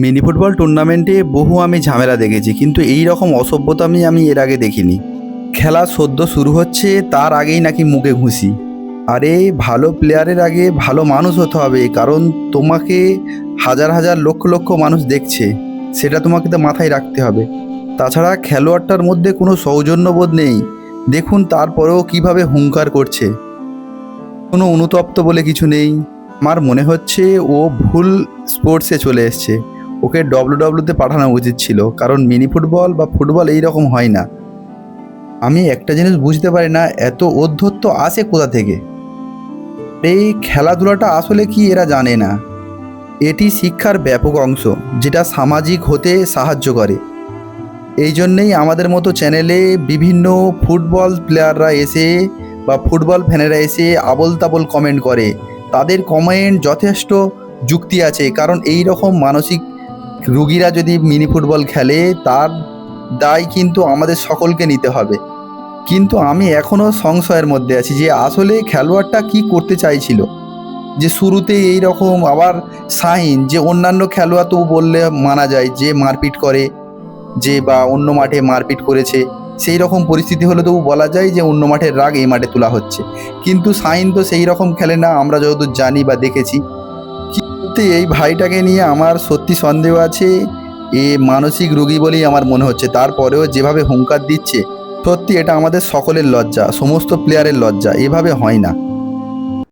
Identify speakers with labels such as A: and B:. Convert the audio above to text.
A: Mini football টুর্নামেন্টে বহু আমি ঝামেলা দেখেছি, কিন্তু এই রকম অসভ্যতামি আমি এর আগে দেখিনি। খেলা সদ্য শুরু হচ্ছে, তার আগেই নাকি মুখে ঘুষি। আরে, ভালো প্লেয়ারের আগে ভালো মানুষ হতে হবে, কারণ তোমাকে হাজার হাজার লক্ষ লক্ষ মানুষ দেখছে, সেটা তোমাকে তো মাথায় রাখতে হবে। তাছাড়া খেলোয়াড়টার মধ্যে কোনো সৌজন্যবোধ নেই। দেখুন তারপরেও কীভাবে হুঙ্কার করছে। কোনো অনুতপ্ত বলে কিছু নেই। আমার মনে হচ্ছে ও ভুল স্পোর্টসে চলে এসছে। ওকে ডব্লু ডব্লুতে পাঠানো উচিত ছিল, কারণ মিনি ফুটবল বা ফুটবল এই রকম হয় না। আমি একটা জিনিস বুঝতে পারি না, এত অধ্যত্ব আসে কোথা থেকে? এই খেলাধুলাটা আসলে কি এরা জানে না? এটি শিক্ষার ব্যাপক অংশ, যেটা সামাজিক হতে সাহায্য করে। এই জন্যেই আমাদের মতো চ্যানেলে বিভিন্ন ফুটবল প্লেয়াররা এসে বা ফুটবল ফ্যানেরা এসে আবল তাবল কমেন্ট করে। তাদের কমেন্ট যথেষ্ট যুক্তি আছে, কারণ এই রকম মানসিক রুগীরা যদি মিনি ফুটবল খেলে, তার দায় কিন্তু আমাদের সকলকে নিতে হবে। কিন্তু আমি এখনও সংশয়ের মধ্যে আছি যে আসলে খেলোয়াড়টা কি করতে চাইছিল। যে শুরুতে এই রকম আবার সাইন যে অন্যান্য খেলোয়াড় তো বললে মানা যায় যে মারপিট করে, যে বা অন্য মাঠে মারপিট করেছে সেই রকম পরিস্থিতি হলে তবু বলা যায় যে অন্য মাঠের রাগ এই মাঠে তোলা হচ্ছে। কিন্তু সাইন তো সেই রকম খেলে না, আমরা যতদূর জানি বা দেখেছি। কিন্তু এই ভাইটাকে নিয়ে আমার সত্যি সন্দেহ আছে। এ মানসিক রোগী বলেই আমার মনে হচ্ছে। তারপরেও যেভাবে হুঙ্কার দিচ্ছে, সত্যি এটা আমাদের সকলের লজ্জা, সমস্ত প্লেয়ারের লজ্জা। এভাবে হয় না।